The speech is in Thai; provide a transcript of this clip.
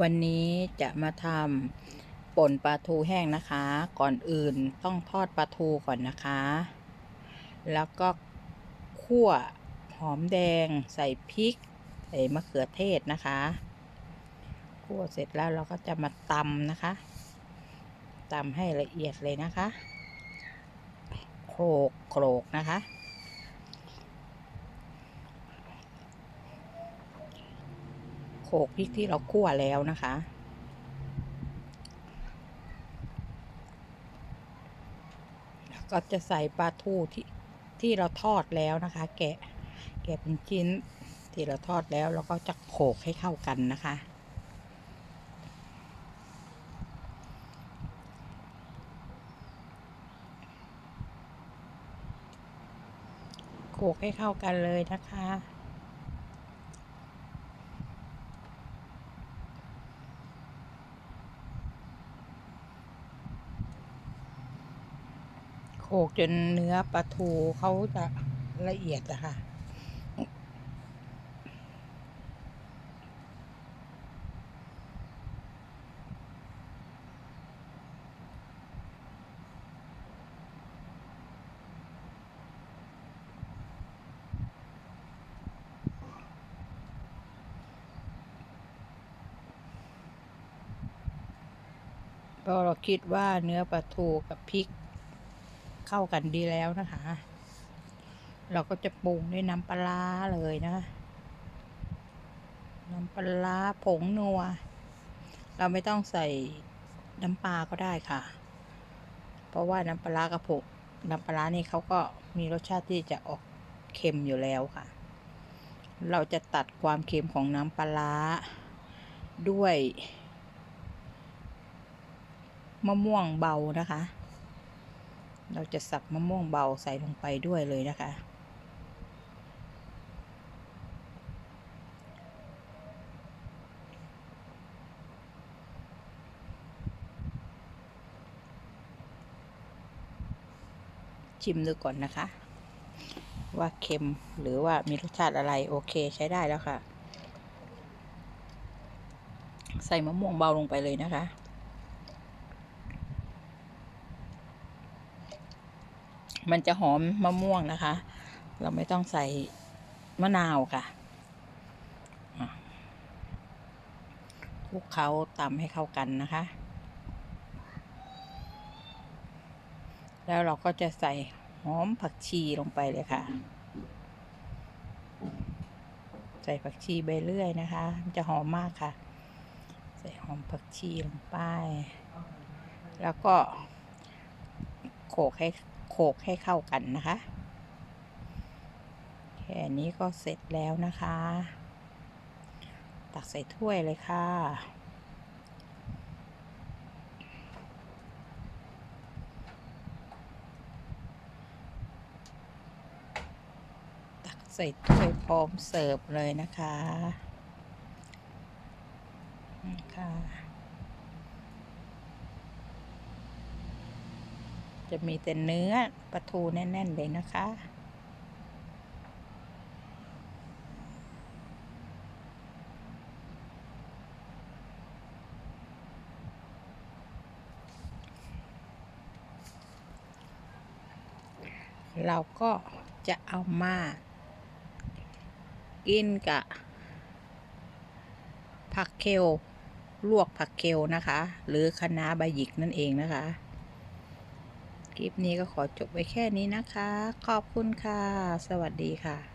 วันนี้จะมาทำป่นปลาทูแห้งนะคะ ก่อนอื่นต้องทอดปลาทูก่อนนะคะ แล้วก็คั่วหอมแดงใส่พริก ใส่มะเขือเทศนะคะคั่วเสร็จแล้วเราก็จะมาตำนะคะตำให้ละเอียดเลยนะคะ โขลกโขลกนะคะ โขล กพริกที่เราคั่วแล้วนะคะแล้วก็จะใส่ปลาทูที่ที่เราทอดแล้วนะคะ แกะแกะเป็นชิ้นที่เราทอดแล้วเราก็จะโขกให้เข้ากันนะคะ โขกให้เข้ากันเลยนะคะ กจนเนื้อปลาทูเขาจะละเอียดอะค่ะ เพราะเราคิดว่าเนื้อปลาทูกับพริก เข้ากันดีแล้วนะคะ เราก็จะปรุงด้วยน้ำปลาเลยนะ น้ำปลาผงนัว เราไม่ต้องใส่น้ำปลาก็ได้ค่ะ เพราะว่าน้ำปลากับผงน้ำปลานี่เขาก็มีรสชาติที่จะออกเค็มอยู่แล้วค่ะ เราจะตัดความเค็มของน้ำปลาด้วยมะม่วงเบานะคะ เราจะสับมะม่วงเบาใส่ลงไปด้วยเลยนะคะ ชิมดูก่อนนะคะ ว่าเค็มหรือว่ามีรสชาติอะไรโอเคใช้ได้แล้วค่ะ ใส่มะม่วงเบาลงไปเลยนะคะ มันจะหอมมะม่วงนะคะ เราไม่ต้องใส่มะนาวค่ะคลุกเคล้าตำให้เข้ากันนะคะ แล้วเราก็จะใส่หอมผักชีลงไปเลยค่ะ ใส่ผักชีใบเลื่อยนะคะ มันจะหอมมากค่ะ ใส่หอมผักชีลงไป แล้วก็โขลกให้ โขกให้เข้ากันนะคะ แค่นี้ก็เสร็จแล้วนะคะ ตักใส่ถ้วยเลยค่ะตักใส่ถ้วยพร้อมเสิร์ฟเลยนะคะ ค่ะ จะมีแต่เนื้อปลาทูแน่น ๆ เลยนะคะ เราก็จะเอามา กินกับผักเคลลวกผักเคลนะคะ หรือคะน้าใบหยิกนั่นเองนะคะ คลิปนี้ก็ขอจบไว้แค่นี้นะคะ ขอบคุณค่ะ สวัสดีค่ะ